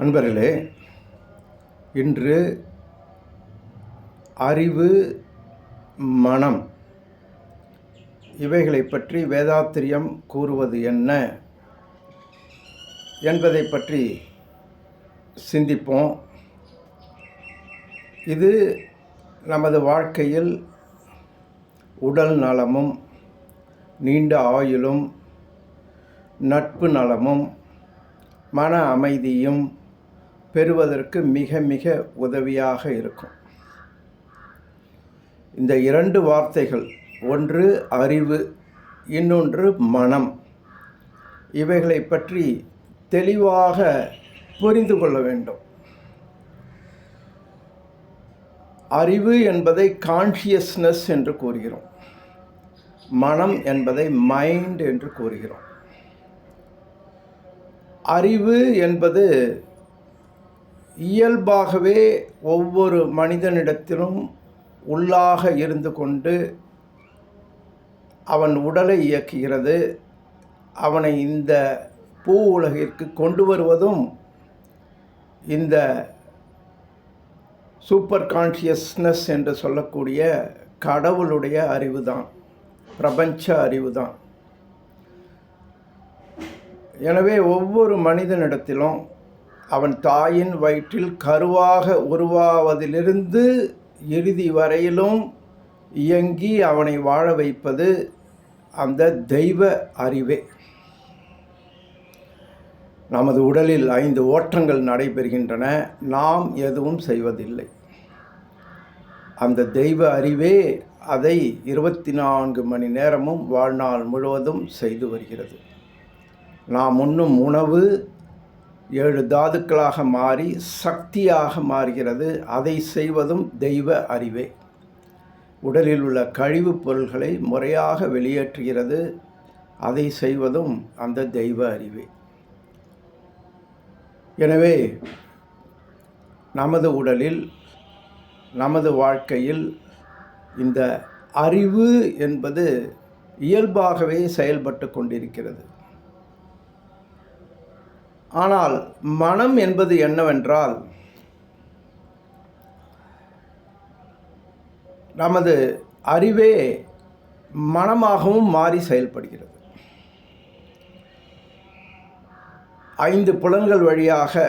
அன்பர்களே இன்று அறிவு மனம் இவைகளை பற்றி வேதாத்திரியம் கூறுவது என்ன என்பதை பற்றி சிந்திப்போம். இது நமது வாழ்க்கையில் உடல் நலமும் நீண்ட ஆயுளும் நட்பு நலமும் மன அமைதியும் பெறுவதற்கு மிக மிக உதவியாக இருக்கும். இந்த இரண்டு வார்த்தைகள் ஒன்று அறிவு இன்னொன்று மனம். இவைகளை பற்றி தெளிவாக புரிந்து கொள்ள வேண்டும். அறிவு என்பதை கான்ஷியஸ்னஸ் என்று கூறுகிறோம். மனம் என்பதை மைண்ட் என்று கூறுகிறோம். அறிவு என்பது இயல்பாகவே ஒவ்வொரு மனிதனிடத்திலும் உள்ளாக இருந்து கொண்டு அவன் உடலை இயக்குகிறது. அவனை இந்த பூ உலகிற்கு கொண்டு வருவதும் இந்த சூப்பர் கான்ஷியஸ்னஸ் என்று சொல்லக்கூடிய கடவுளுடைய அறிவு தான் பிரபஞ்ச அறிவு தான் எனவே ஒவ்வொரு மனிதனிடத்திலும் அவன் தாயின் வயிற்றில் கருவாக உருவாவதிலிருந்து இறுதி வரையிலும் இயங்கி அவனை வாழ வைப்பது அந்த தெய்வ அறிவே. நமது உடலில் ஐந்து ஓட்டங்கள் நடைபெறுகின்றன. நாம் எதுவும் செய்வதில்லை. அந்த தெய்வ அறிவே அதை இருபத்தி நான்கு மணி நேரமும் வாழ்நாள் முழுவதும் செய்து வருகிறது. நாம் உண்ணும் உணவு ஏழு தாதுக்களாக மாறி சக்தியாக மாறுகிறது. அதை செய்வதும் தெய்வ அறிவே. உடலில் உள்ள கழிவுப் பொருள்களை முறையாக வெளியேற்றுகிறது. அதை செய்வதும் அந்த தெய்வ அறிவே. எனவே நமது உடலில் நமது வாழ்க்கையில் இந்த அறிவு என்பது இயல்பாகவே செயல்பட்டு கொண்டிருக்கிறது. ஆனால் மனம் என்பது என்னவென்றால் நமது அறிவே மனமாகவும் மாறி செயல்படுகிறது. ஐந்து புலன்கள் வழியாக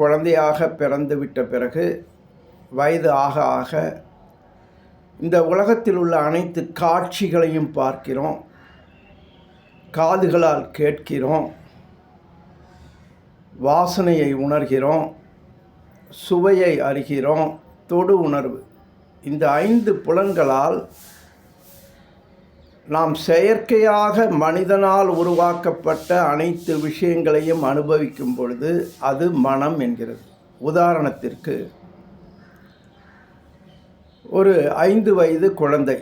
குழந்தையாக பிறந்துவிட்ட பிறகு வயது ஆக ஆக இந்த உலகத்தில் உள்ள அனைத்து காட்சிகளையும் பார்க்கிறோம் காதுகளால் கேட்கிறோம் வாசனையை உணர்கிறோம் சுவையை அறிகிறோம் தொடு உணர்வு. இந்த ஐந்து புலன்களால் நாம் செயற்கையாக மனிதனால் உருவாக்கப்பட்ட அனைத்து விஷயங்களையும் அனுபவிக்கும் பொழுது அது மனம் என்கிறது. உதாரணத்திற்கு ஒரு ஐந்து வயது குழந்தை.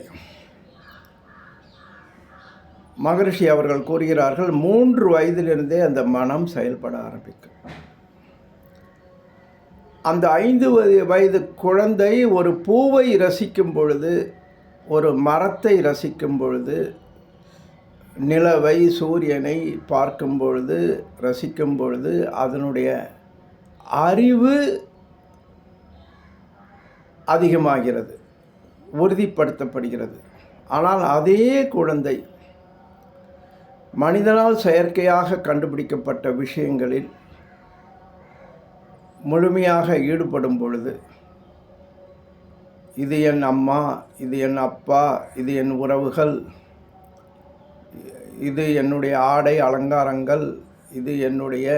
மகரிஷி அவர்கள் கூறுகிறார்கள் மூன்று வயதிலிருந்தே அந்த மனம் செயல்பட ஆரம்பிக்கும். அந்த ஐந்து வயது குழந்தை ஒரு பூவை ரசிக்கும் பொழுது ஒரு மரத்தை ரசிக்கும் பொழுது நிலவை சூரியனை பார்க்கும் பொழுது ரசிக்கும் பொழுது அதனுடைய அறிவு அதிகமாகிறது உறுதிப்படுத்தப்படுகிறது. ஆனால் அதே குழந்தை மனிதனால் செயற்கையாக கண்டுபிடிக்கப்பட்ட விஷயங்களில் முழுமையாக ஈடுபடும் பொழுது இது என் அம்மா இது என் அப்பா இது என் உறவுகள் இது என்னுடைய ஆடை அலங்காரங்கள் இது என்னுடைய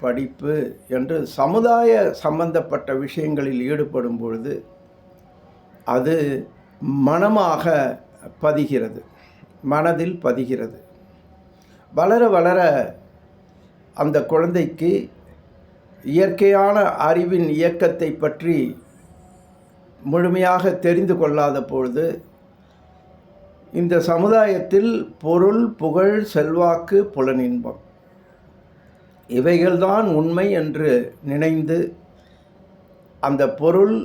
படிப்பு என்று சமுதாய சம்பந்தப்பட்ட விஷயங்களில் ஈடுபடும் பொழுது அது மனமாக பதிகிறது மனதில் பதிகிறது. வளர வளர அந்த குழந்தைக்கு இயற்கையான அறிவின் இயக்கத்தை பற்றி முழுமையாக தெரிந்து கொள்ளாத பொழுது இந்த சமுதாயத்தில் பொருள் புகழ் செல்வாக்கு புலனின்பம் இவைகள்தான் உண்மை என்று நினைந்து அந்த பொருள்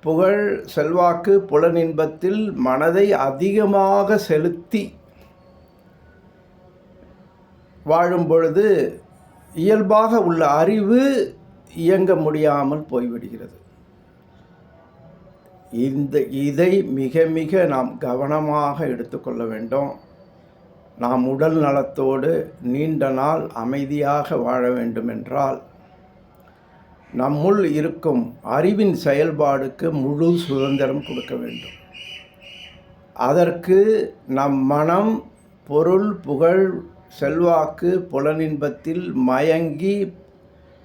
புகழ் செல்வாக்கு புலனின்பத்தில் மனதை அதிகமாக செலுத்தி வாழும் பொழுது இயல்பாக உள்ள அறிவு இயங்க முடியாமல் போய்விடுகிறது. இந்த இதை மிக மிக நாம் கவனமாக எடுத்துக்கொள்ள வேண்டும். நாம் உடல் நலத்தோடு நீண்ட நாள் அமைதியாக வாழ வேண்டுமென்றால் நம்முள் இருக்கும் அறிவின் செயல்பாடுக்கு முழு சுதந்திரம் கொடுக்க வேண்டும். அதற்கு நம் மனம் பொருள் புகழ் செல்வாக்கு புலனின்பத்தில் மயங்கி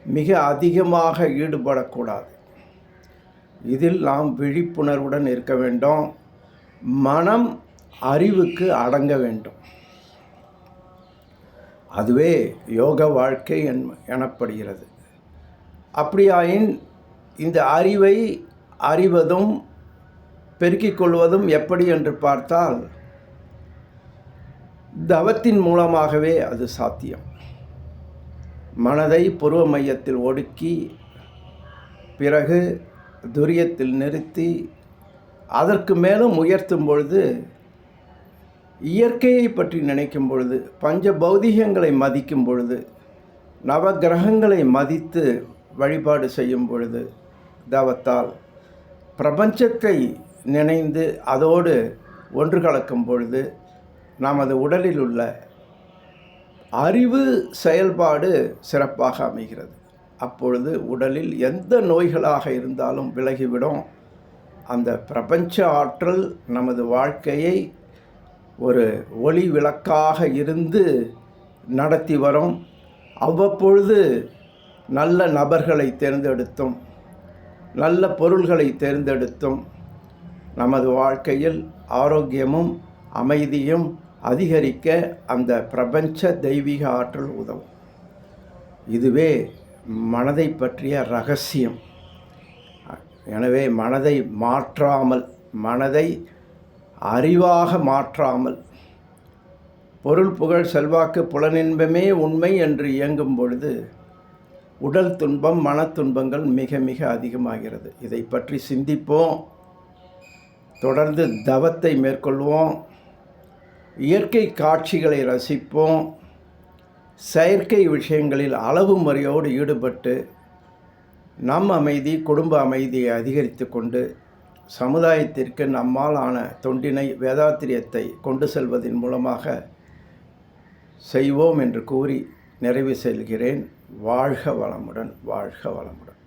மிக அதிகமாக ஈடுபடக்கூடாது. இதில் நாம் விழிப்புணர்வுடன் இருக்க வேண்டும். மனம் அறிவுக்கு அடங்க வேண்டும். அதுவே யோக வாழ்க்கை என் எனப்படுகிறது. அப்படியாயின் இந்த அறிவை அறிவதும் பெருக்கிக் கொள்வதும் எப்படி என்று பார்த்தால் தவத்தின் மூலமாகவே அது சாத்தியம். மனதை புருவ மையத்தில் ஒடுக்கி பிறகு துரியத்தில் நிறுத்தி அதற்கு மேலும் உயர்த்தும் பொழுது இயற்கையை பற்றி நினைக்கும் பொழுது பஞ்ச பௌதிகங்களை மதிக்கும் பொழுது நவகிரகங்களை மதித்து வழிபாடு செய்யும் பொழுது தவத்தால் பிரபஞ்சத்தை நினைந்து அதோடு ஒன்று கலக்கும் பொழுது நமது உடலில் உள்ள அறிவு செயல்பாடு சிறப்பாக அமைகிறது. அப்பொழுது உடலில் எந்த நோய்களாக இருந்தாலும் விலகிவிடும். அந்த பிரபஞ்ச ஆற்றல் நமது வாழ்க்கையை ஒரு ஒளி விளக்காக இருந்து நடத்தி வரும். அவ்வப்பொழுது நல்ல நபர்களை தேர்ந்தெடுத்தும் நல்ல பொருள்களை தேர்ந்தெடுத்தும் நமது வாழ்க்கையில் ஆரோக்கியமும் அமைதியும் அதிகரிக்க அந்த பிரபஞ்ச தெய்வீக ஆற்றல் உதவும். இதுவே மனதை பற்றிய ரகசியம். எனவே மனதை மாற்றாமல் மனதை அறிவாக மாற்றாமல் பொருள் புகழ் செல்வாக்கு புலனின்பமே உண்மை என்று இயங்கும் பொழுது உடல் துன்பம் மன துன்பங்கள் மிக மிக அதிகமாகிறது. இதை பற்றி சிந்திப்போம். தொடர்ந்து தவத்தை மேற்கொள்வோம். இயற்கை காட்சிகளை ரசிப்போம். செயற்கை விஷயங்களில் அளவு முறையோடு ஈடுபட்டு நம் அமைதி குடும்ப அமைதியை அதிகரித்து கொண்டு சமுதாயத்திற்கு நம்மால் ஆன தொண்டினை வேதாத்திரியத்தை கொண்டு செல்வதன் மூலமாக செய்வோம் என்று கூறி நிறைவு செல்கிறேன் வாழ்க வளமுடன் வாழ்க வளமுடன்.